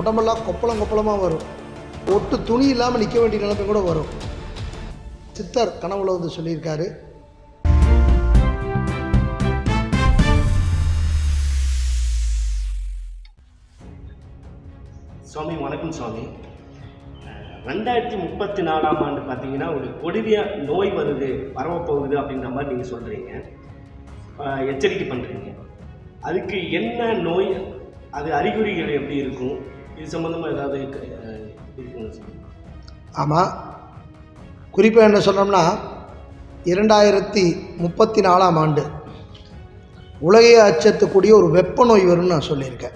உடம்பெல்லாம் கொப்பளம் கொப்பளமாக வரும். ஒட்டு துணி இல்லாமல் நிற்க வேண்டிய நிலைமை கூட வரும். சித்தர் கனவுல வந்து சொல்லியிருக்காரு. சுவாமி வணக்கம் சுவாமி. ரெண்டாயிரத்தி முப்பத்தி நாலாம் ஆண்டு பார்த்தீங்கன்னா ஒரு கொடிய நோய் வருது பரவப்போகுது அப்படின்ற மாதிரி நீங்கள் சொல்கிறீங்க எச்சரிக்கை பண்ணுறீங்க அதுக்கு என்ன நோய் அது அறிகுறிகள் எப்படி இருக்கும்? இது சம்மந்தமாக ஏதாவது ஆமாம் குறிப்பாக என்ன சொல்கிறோம்னா இரண்டாயிரத்தி முப்பத்தி நாலாம் ஆண்டு உலகையே அச்சத்துக்கூடிய ஒரு வெப்ப நோய் வரும்னு நான் சொல்லியிருக்கேன்.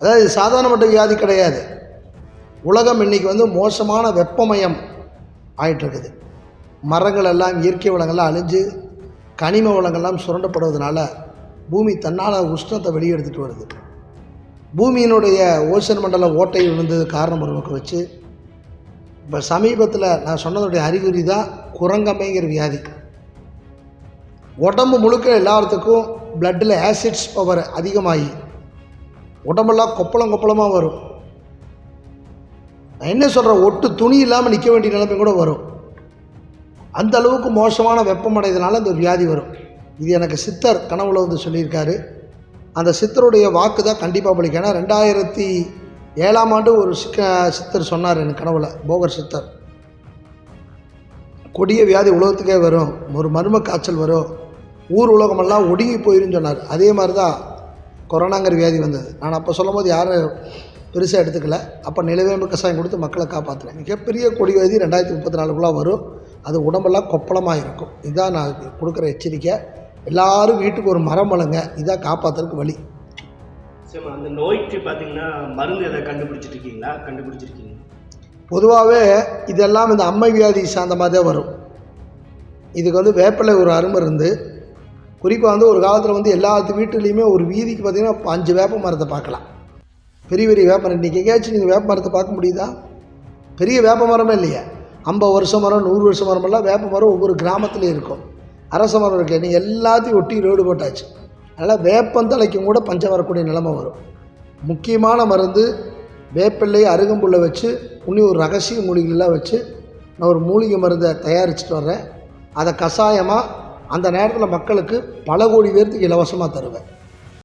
அதாவது சாதாரண சாதாரணப்பட்ட வியாதி கிடையாது. உலகம் இன்னைக்கு வந்து மோசமான வெப்பமயம் ஆயிட்டு இருக்குது மரங்கள் எல்லாம் இயற்கை வளங்கள்லாம் அழிஞ்சு கனிம வளங்கள்லாம் சுரண்டப்படுவதனால பூமி தன்னால் உஷ்ணத்தை வெளியெடுத்துட்டு வருது. பூமியினுடைய ஓசன் மண்டல ஓட்டை விழுந்தது காரணம் ஒரு வச்சு இப்போ சமீபத்தில் நான் சொன்னதுடைய அறிகுறி தான் குரங்கமைங்கிற வியாதி. உடம்பு முழுக்க எல்லாத்துக்கும் பிளட்டில் ஆசிட்ஸ் பவர் அதிகமாகி உடம்பெல்லாம் கொப்பளம் கொப்பளமாக வரும். நான் என்ன சொல்கிறேன் ஒட்டு துணி இல்லாமல் நிற்க வேண்டிய நிலைமை கூட வரும். அந்த அளவுக்கு மோசமான வெப்பமடைதனால இந்த வியாதி வரும். இது எனக்கு சித்தர் கனவுல வந்து சொல்லியிருக்காரு. அந்த சித்தருடைய வாக்கு தான் கண்டிப்பாக பலிக்கும் ஏன்னா ரெண்டாயிரத்தி ஏழாம் ஆண்டு ஒரு சிக்க சித்தர் சொன்னார் என் கனவுல போகர் சித்தர். கொடிய வியாதி உலகத்துக்கே வரும் ஒரு மர்ம காய்ச்சல் வரும் ஊர் உலகமெல்லாம் ஒடுங்கி போயிருன்னு சொன்னார். அதே மாதிரி தான் கொரோனாங்கிற வியாதி வந்தது. நான் அப்போ சொல்லும் போது யாரும் பெருசாக எடுத்துக்கல. அப்போ நிலவேம்பு கசாயம் கொடுத்து மக்களை காப்பாற்றுறேன் மிகப்பெரிய கொடி வியாதி ரெண்டாயிரத்தி முப்பத்தி நாலுக்குள்ளே வரும். அது உடம்பெல்லாம் கொப்பளமாக இருக்கும் இதுதான் நான் கொடுக்குற எச்சரிக்கை. எல்லாரும் வீட்டுக்கு ஒரு மரம் வளங்க இதான் காப்பாற்றுறதுக்கு வழி. அந்த நோய்க்கு பார்த்தீங்கன்னா மருந்து எதை கண்டுபிடிச்சிட்டு இருக்கீங்களா கண்டுபிடிச்சிருக்கீங்க பொதுவாகவே இதெல்லாம் இந்த அம்மை வியாதி சார்ந்த மாதிரி தான் வரும். இதுக்கு வந்து வேப்பிலை ஒரு அருமை இருந்து குறிப்பாக வந்து ஒரு காலத்தில் வந்து எல்லாத்து வீட்டுலேயுமே ஒரு வீதிக்கு பார்த்தீங்கன்னா அஞ்சு வேப்ப மரத்தை பார்க்கலாம். பெரிய பெரிய வேப்ப மரம். இன்றைக்கி எங்கேயாச்சும் நீங்கள் வேப்ப மரத்தை பார்க்க முடியுதா? பெரிய வேப்ப மரமே இல்லையா. ஐம்பது வருஷம் மரம் நூறு வருஷம் மரமெல்லாம் வேப்ப மரம் ஒவ்வொரு கிராமத்துலேயும் இருக்கும். அரச மரம் இருக்கு எல்லாத்தையும் ஒட்டி ரோடு போட்டாச்சு. அதனால் வேப்பந்தலைக்கும் கூட பஞ்சம் வரக்கூடிய நிலமை வரும். முக்கியமான மருந்து வேப்பிள்ளை அருகம்புல்லை வச்சு இன்னும் ஒரு ரகசிய மூலிகைலாம் வச்சு நான் ஒரு மூலிகை மருந்தை தயாரிச்சுட்டு வர்றேன். அதை கஷாயமாக அந்த நேரத்தில் மக்களுக்கு பல கோடி பேர்த்துக்கு இலவசமாக தருவேன்.